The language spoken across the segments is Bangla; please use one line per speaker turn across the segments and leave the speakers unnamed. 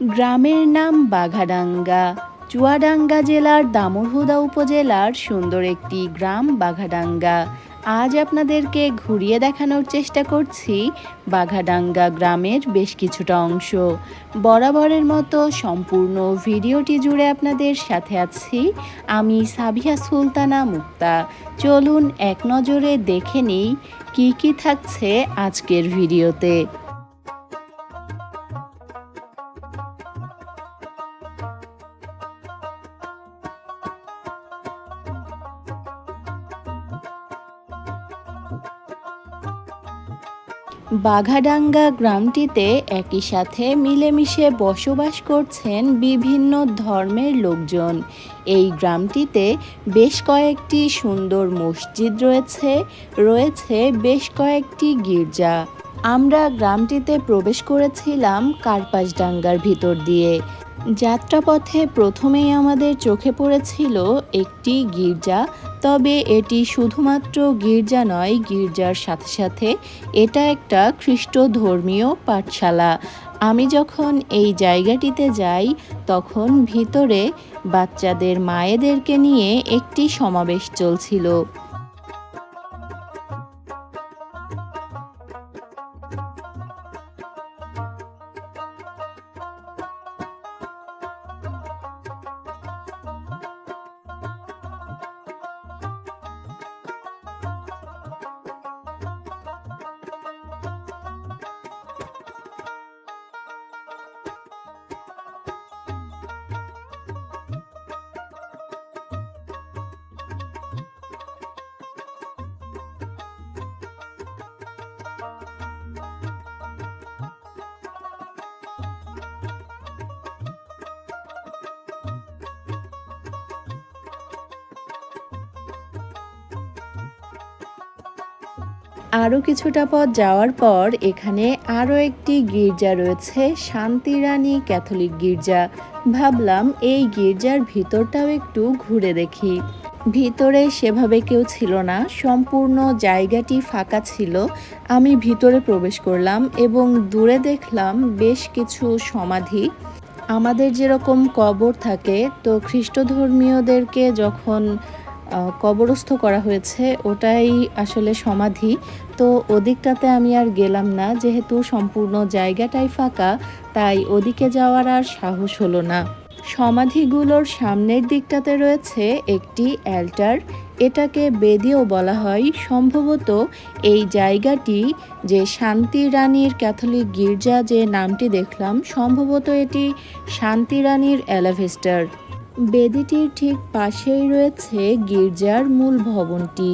গ্রামের নাম বাঘাডাঙ্গা। চুয়াডাঙ্গা জেলার দামোরহুদা উপজেলার সুন্দর একটি গ্রাম বাঘাডাঙ্গা। আজ আপনাদেরকে ঘুরিয়ে দেখানোর চেষ্টা করছি বাঘাডাঙ্গা গ্রামের বেশ কিছুটা অংশ। বরাবরের মতো সম্পূর্ণ ভিডিওটি জুড়ে আপনাদের সাথে আছি আমি সাবিয়া সুলতানা মুক্তা। চলুন এক নজরে দেখে নিই কী কী থাকছে আজকের ভিডিওতে। বাঘাডাঙ্গা গ্রামটিতে একই সাথে মিলেমিশে বসবাস করছেন বিভিন্ন ধর্মের লোকজন। এই গ্রামটিতে বেশ কয়েকটি সুন্দর মসজিদ রয়েছে রয়েছে বেশ কয়েকটি গির্জা। আমরা গ্রামটিতে প্রবেশ করেছিলাম কার্পাসডাঙ্গার ভিতর দিয়ে। যাত্রাপথে প্রথমেই আমাদের চোখে পড়েছিল একটি গির্জা তবে এটি শুধুমাত্র গির্জা নয়, গির্জার সাথে সাথে এটা একটা খ্রিস্ট ধর্মীয় পাঠশালা। আমি যখন এই জায়গাটিতে যাই, তখন ভিতরে বাচ্চাদের, মায়েদেরকে নিয়ে একটি সমাবেশ চলছিল। আরও কিছুটা পথ যাওয়ার পর এখানে আরও একটি গির্জা রয়েছে, শান্তিরানী ক্যাথলিক গির্জা। ভাবলাম এই গির্জার ভিতরটাও একটু ঘুরে দেখি। ভিতরে সেভাবে কেউ ছিল না, সম্পূর্ণ জায়গাটি ফাঁকা ছিল। আমি ভিতরে প্রবেশ করলাম এবং দূরে দেখলাম বেশ কিছু সমাধি। আমাদের যেরকম কবর থাকে, তো খ্রিস্ট ধর্মীয়দেরকে যখন কবরস্থ করা হয়েছে, ওটাই আসলে সমাধি। তো ওদিকটাতে আমি আর গেলাম না, যেহেতু সম্পূর্ণ জায়গাটাই ফাঁকা, তাই ওদিকে যাওয়ার আর সাহস হলো না। সমাধিগুলোর সামনের দিকটাতে রয়েছে একটি অ্যাল্টার, এটাকে বেদিও বলা হয়। সম্ভবত এই জায়গাটি যে শান্তি রানীর ক্যাথলিক গির্জা যে নামটি দেখলাম, সম্ভবত এটি শান্তি রানীর অ্যালাভেস্টার। বেদিটির ঠিক পাশেই রয়েছে গির্জার মূল ভবনটি।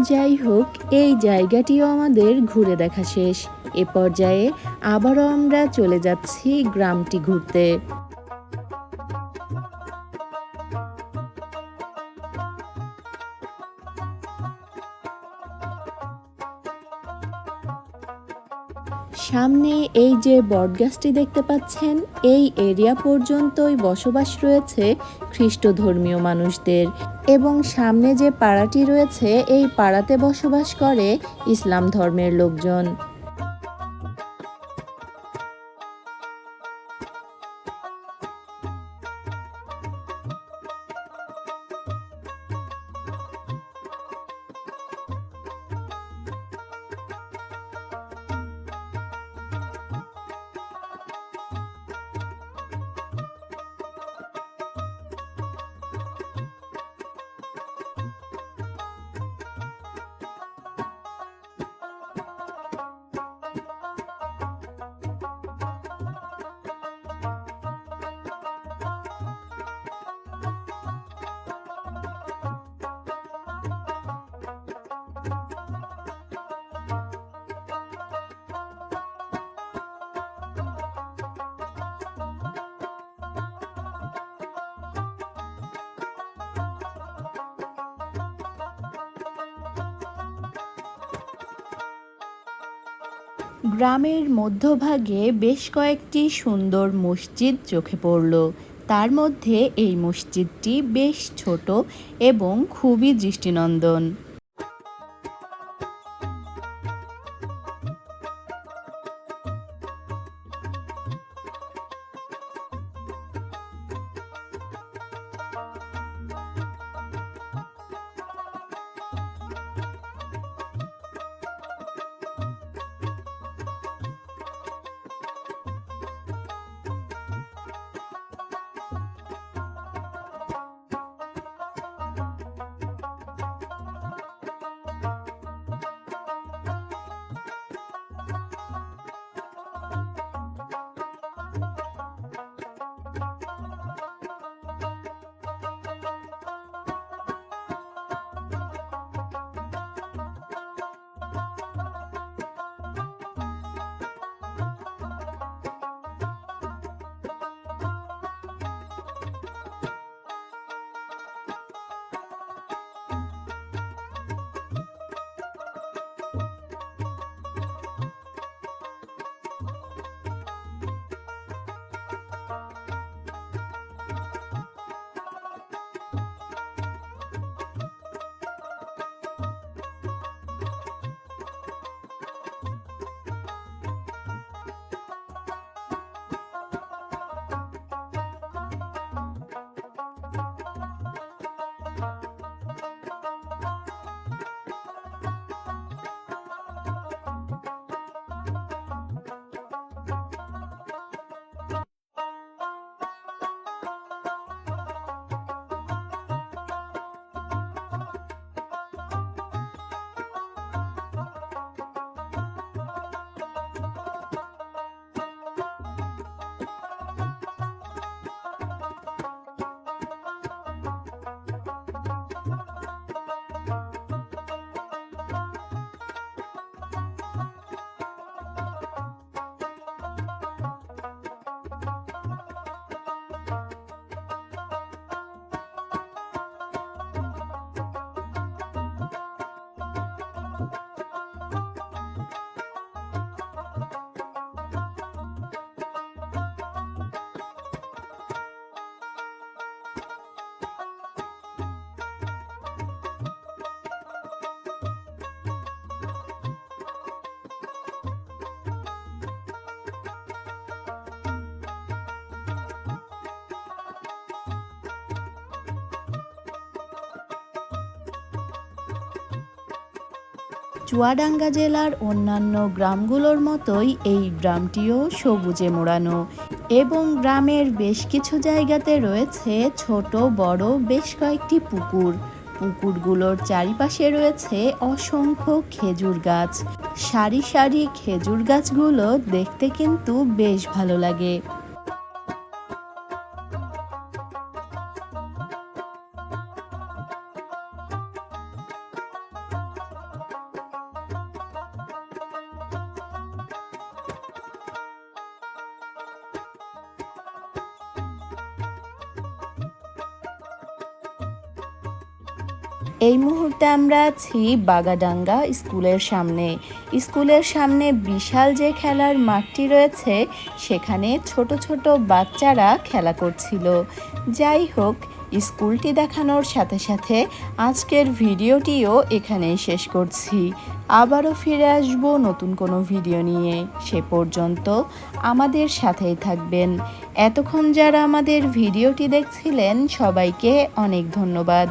যাই হোক এই জায়গাটিও আমাদের ঘুরে দেখা শেষ। এ পর্যায়ে আবারও আমরা চলে যাচ্ছি গ্রামটি ঘুরতে। সামনে এই যে বটগাছটি দেখতে পাচ্ছেন, এই এরিয়া পর্যন্তই বসবাস রয়েছে খ্রিস্ট ধর্মীয় মানুষদের। এবং সামনে যে পাড়াটি রয়েছে এই পাড়াতে বসবাস করে ইসলাম ধর্মের লোকজন। গ্রামের মধ্যভাগে বেশ কয়েকটি সুন্দর মসজিদ চোখে পড়ল। তার মধ্যে এই মসজিদটি বেশ ছোট এবং খুবই দৃষ্টিনন্দন। চুয়াডাঙ্গা জেলার অন্যান্য গ্রামগুলোর মতোই এই গ্রামটিও সবুজে মোড়ানো এবং গ্রামের বেশ কিছু জায়গাতে রয়েছে ছোট, বড় বেশ কয়েকটি পুকুর। পুকুরগুলোর চারিপাশে রয়েছে অসংখ্য খেজুর গাছ। সারি সারি খেজুর গাছগুলো দেখতে কিন্তু বেশ ভালো লাগে। এই মুহূর্তে আমরা আছি বাগাডাঙ্গা স্কুলের সামনে। স্কুলের সামনে বিশাল যে খেলার মাঠটি রয়েছে, সেখানে ছোট ছোট বাচ্চারা খেলা করছিল। যাই হোক, স্কুলটি দেখানোর সাথে সাথে আজকের ভিডিওটিও এখানেই শেষ করছি। আবারও ফিরে আসব নতুন কোনো ভিডিও নিয়ে। সে পর্যন্ত আমাদের সাথেই থাকবেন। এতক্ষণ যারা আমাদের ভিডিওটি দেখছিলেন, সবাইকে অনেক ধন্যবাদ।